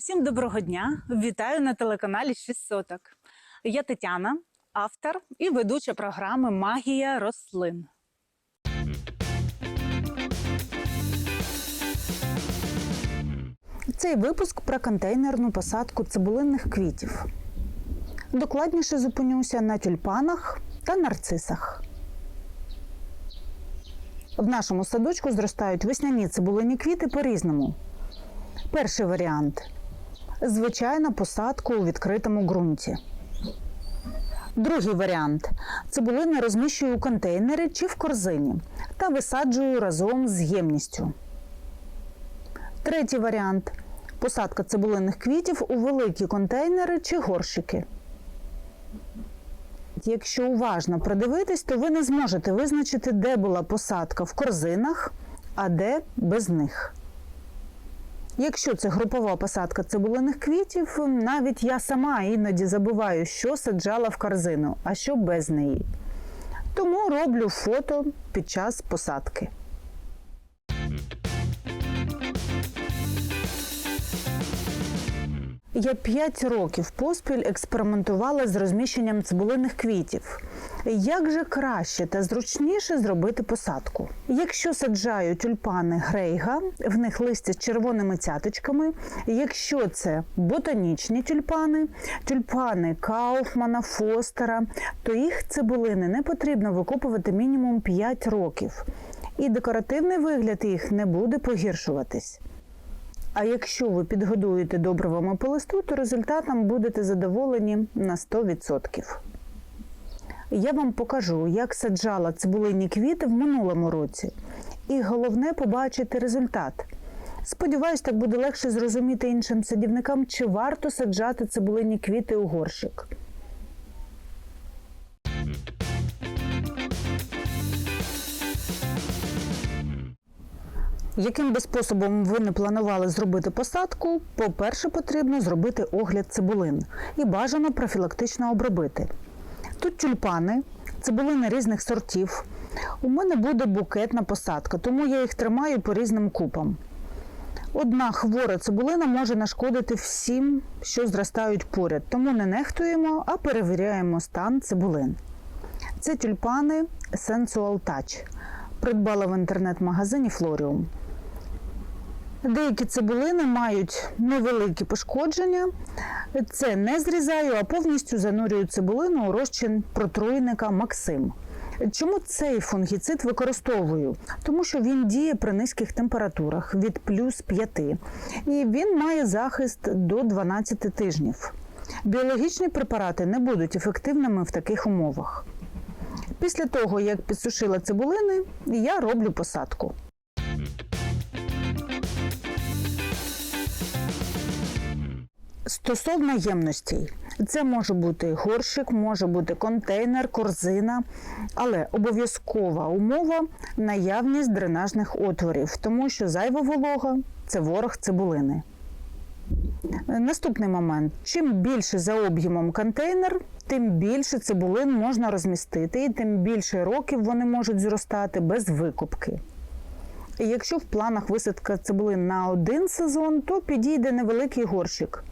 Всім доброго дня! Вітаю на телеканалі 6 соток. Я Тетяна, автор і ведуча програми Магія рослин. Цей випуск про контейнерну посадку цибулинних квітів. Докладніше зупинюся на тюльпанах та нарцисах. В нашому садочку зростають весняні цибулині квіти по-різному. Перший варіант звичайна посадка у відкритому ґрунті. Другий варіант цибулини розміщую у контейнері чи в корзині та висаджую разом з ємністю. Третій варіант посадка цибулинних квітів у великі контейнери чи горщики. Якщо уважно придивитись, то ви не зможете визначити, де була посадка в корзинах, а де без них. Якщо це групова посадка цибулиних квітів, навіть я сама іноді забуваю, що саджала в корзину, а що без неї. Тому роблю фото під час посадки. Я 5 років поспіль експериментувала з розміщенням цибулиних квітів. Як же краще та зручніше зробити посадку? Якщо саджаю тюльпани грейга, в них листя з червоними цяточками. Якщо це ботанічні тюльпани, тюльпани Кауфмана, Фостера, то їх цибулини не потрібно викопувати мінімум 5 років. І декоративний вигляд їх не буде погіршуватись. А якщо ви підгодуєте добривами по листу, то результатом будете задоволені на 100%. Я вам покажу, як саджала цибулині квіти в минулому році. І головне побачити результат. Сподіваюсь, так буде легше зрозуміти іншим садівникам, чи варто саджати цибулині квіти у горщик. Яким би способом ви не планували зробити посадку, по-перше, потрібно зробити огляд цибулин і бажано профілактично обробити. Тут тюльпани, цибулини різних сортів. У мене буде букетна посадка, тому я їх тримаю по різним купам. Одна хвора цибулина може нашкодити всім, що зростають поряд, тому не нехтуємо, а перевіряємо стан цибулин. Це тюльпани Sensual Touch. Придбала в інтернет-магазині Флоріум. Деякі цибулини мають невеликі пошкодження. Це не зрізаю, а повністю занурюю цибулину у розчин протруйника Максим. Чому цей фунгіцид використовую? Тому що він діє при низьких температурах від плюс 5. І він має захист до 12 тижнів. Біологічні препарати не будуть ефективними в таких умовах. Після того, як підсушила цибулини, я роблю посадку. Стосовно ємностей, це може бути горщик, може бути контейнер, корзина, але обов'язкова умова наявність дренажних отворів, тому що зайва волога це ворог цибулини. Наступний момент: чим більше за об'ємом контейнер, тим більше цибулин можна розмістити, і тим більше років вони можуть зростати без викупки. Якщо в планах висадка цибулин на один сезон, то підійде невеликий горщик.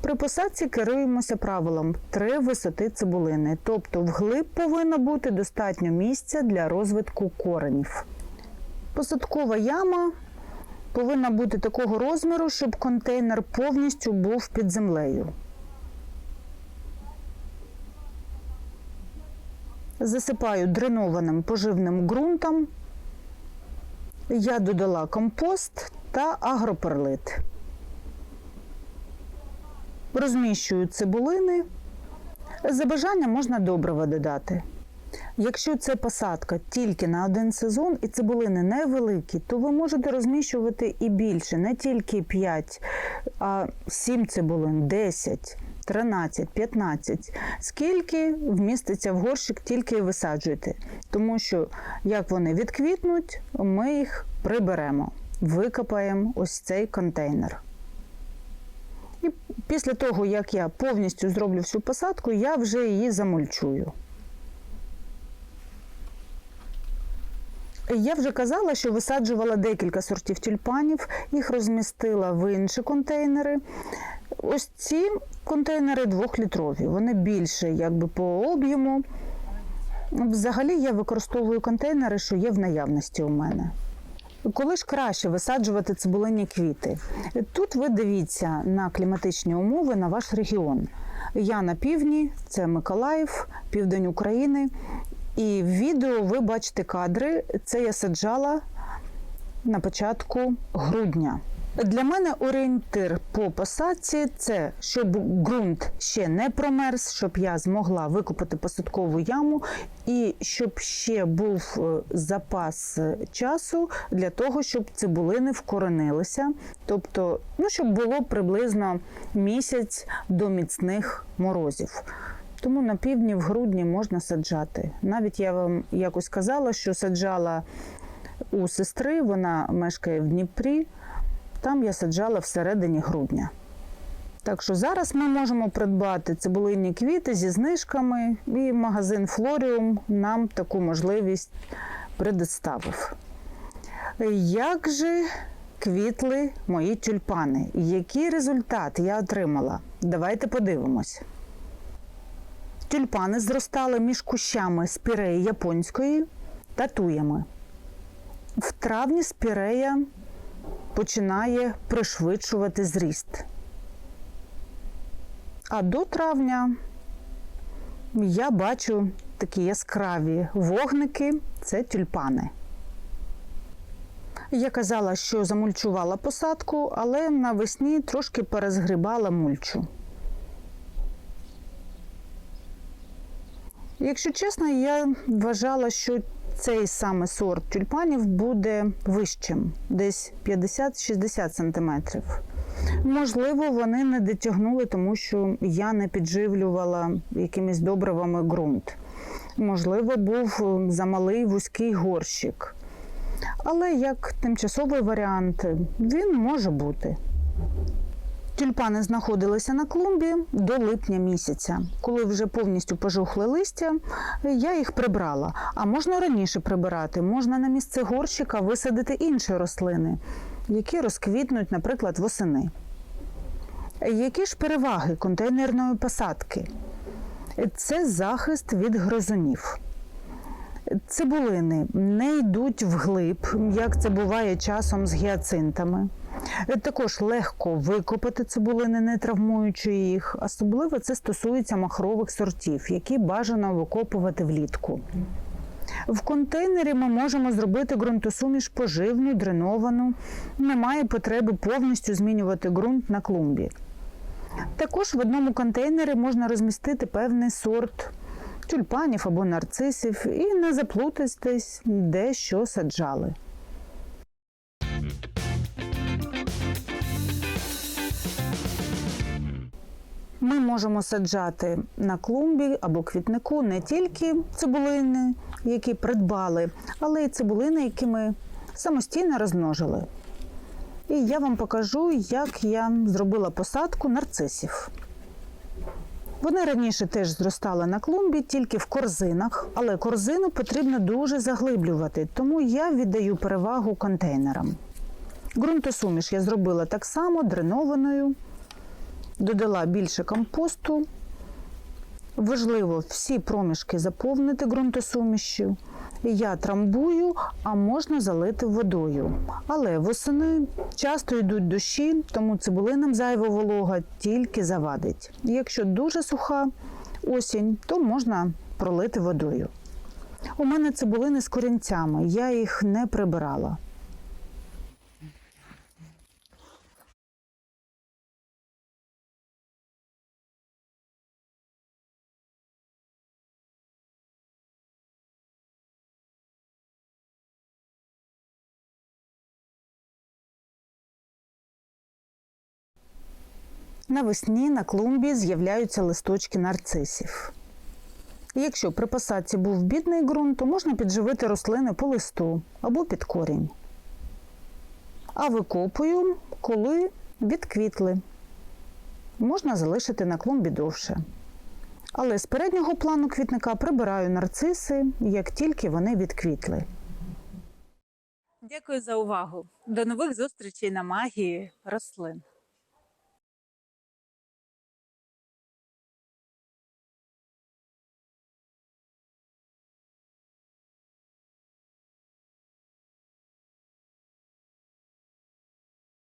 При посадці керуємося правилом три висоти цибулини, тобто вглиб повинно бути достатньо місця для розвитку коренів. Посадкова яма повинна бути такого розміру, щоб контейнер повністю був під землею. Засипаю дренованим поживним ґрунтом. Я додала компост та агроперлит. Розміщую цибулини. За бажанням можна добрива додати. Якщо це посадка тільки на один сезон і цибулини невеликі, то ви можете розміщувати і більше, не тільки 5, а 7 цибулин, 10, 13, 15. Скільки вміститься в горщик, тільки і висаджуйте. Тому що як вони відквітнуть, ми їх приберемо, викопаємо ось цей контейнер. І після того, як я повністю зроблю всю посадку, я вже її замульчую. Я вже казала, що висаджувала декілька сортів тюльпанів, їх розмістила в інші контейнери. Ось ці контейнери двохлітрові, вони більше якби по об'єму. Взагалі я використовую контейнери, що є в наявності у мене. Коли ж краще висаджувати цибулені квіти? Тут ви дивіться на кліматичні умови на ваш регіон. Я на півдні, це Миколаїв, південь України. І в відео ви бачите кадри. Це я саджала на початку грудня. Для мене орієнтир по посадці це щоб ґрунт ще не промерз, щоб я змогла викопати посадкову яму, і щоб ще був е, запас е, часу для того, щоб цибулини вкоренилися. Тобто, ну щоб було приблизно місяць до міцних морозів. Тому на півдні в грудні можна саджати. Навіть я вам якось казала, що саджала у сестри, вона мешкає в Дніпрі. Там я саджала всередині грудня. Так що зараз ми можемо придбати цибулинні квіти зі знижками, і магазин Флоріум нам таку можливість предоставив. Як же квітли мої тюльпани? Який результат я отримала? Давайте подивимось. Тюльпани зростали між кущами спіреї японської та туями. В травні спірея починає пришвидшувати зріст. А до травня я бачу такі яскраві вогники це тюльпани. Я казала, що замульчувала посадку, але навесні трошки перезгрібала мульчу. Якщо чесно, я вважала, що цей саме сорт тюльпанів буде вищим, десь 50-60 см. Можливо, вони не дотягнули, тому що я не підживлювала якимись добривами ґрунт. Можливо, був замалий вузький горщик. Але як тимчасовий варіант, він може бути. Тюльпани знаходилися на клумбі до липня місяця. Коли вже повністю пожухли листя, я їх прибрала. А можна раніше прибирати, можна на місце горщика висадити інші рослини, які розквітнуть, наприклад, восени. Які ж переваги контейнерної посадки? Це захист від гризунів. Цибулини не йдуть вглиб, як це буває часом з гіацинтами. Також легко викопати цибулини, не травмуючи їх. Особливо це стосується махрових сортів, які бажано викопувати влітку. В контейнері ми можемо зробити ґрунтосуміш поживну, дреновану. Немає потреби повністю змінювати ґрунт на клумбі. Також в одному контейнері можна розмістити певний сорт тюльпанів або нарцисів і не заплутатись, де що саджали. Ми можемо саджати на клумбі або квітнику не тільки цибулини, які придбали, але й цибулини, які ми самостійно розмножили. І я вам покажу, як я зробила посадку нарцисів. Вони раніше теж зростали на клумбі, тільки в корзинах, але корзину потрібно дуже заглиблювати, тому я віддаю перевагу контейнерам. Ґрунтосуміш я зробила так само дренованою, додала більше компосту. Важливо всі проміжки заповнити ґрунтосумішю. Я трамбую, а можна залити водою. Але восени часто йдуть дощі, тому цибулинам зайва волога тільки завадить. Якщо дуже суха осінь, то можна пролити водою. У мене цибулини з корінцями, я їх не прибирала. Навесні на клумбі з'являються листочки нарцисів. Якщо при посадці був бідний ґрунт, то можна підживити рослини по листу або під корінь. А викопую, коли відквітли. Можна залишити на клумбі довше. Але з переднього плану квітника прибираю нарциси, як тільки вони відквітли. Дякую за увагу. До нових зустрічей на магії рослин.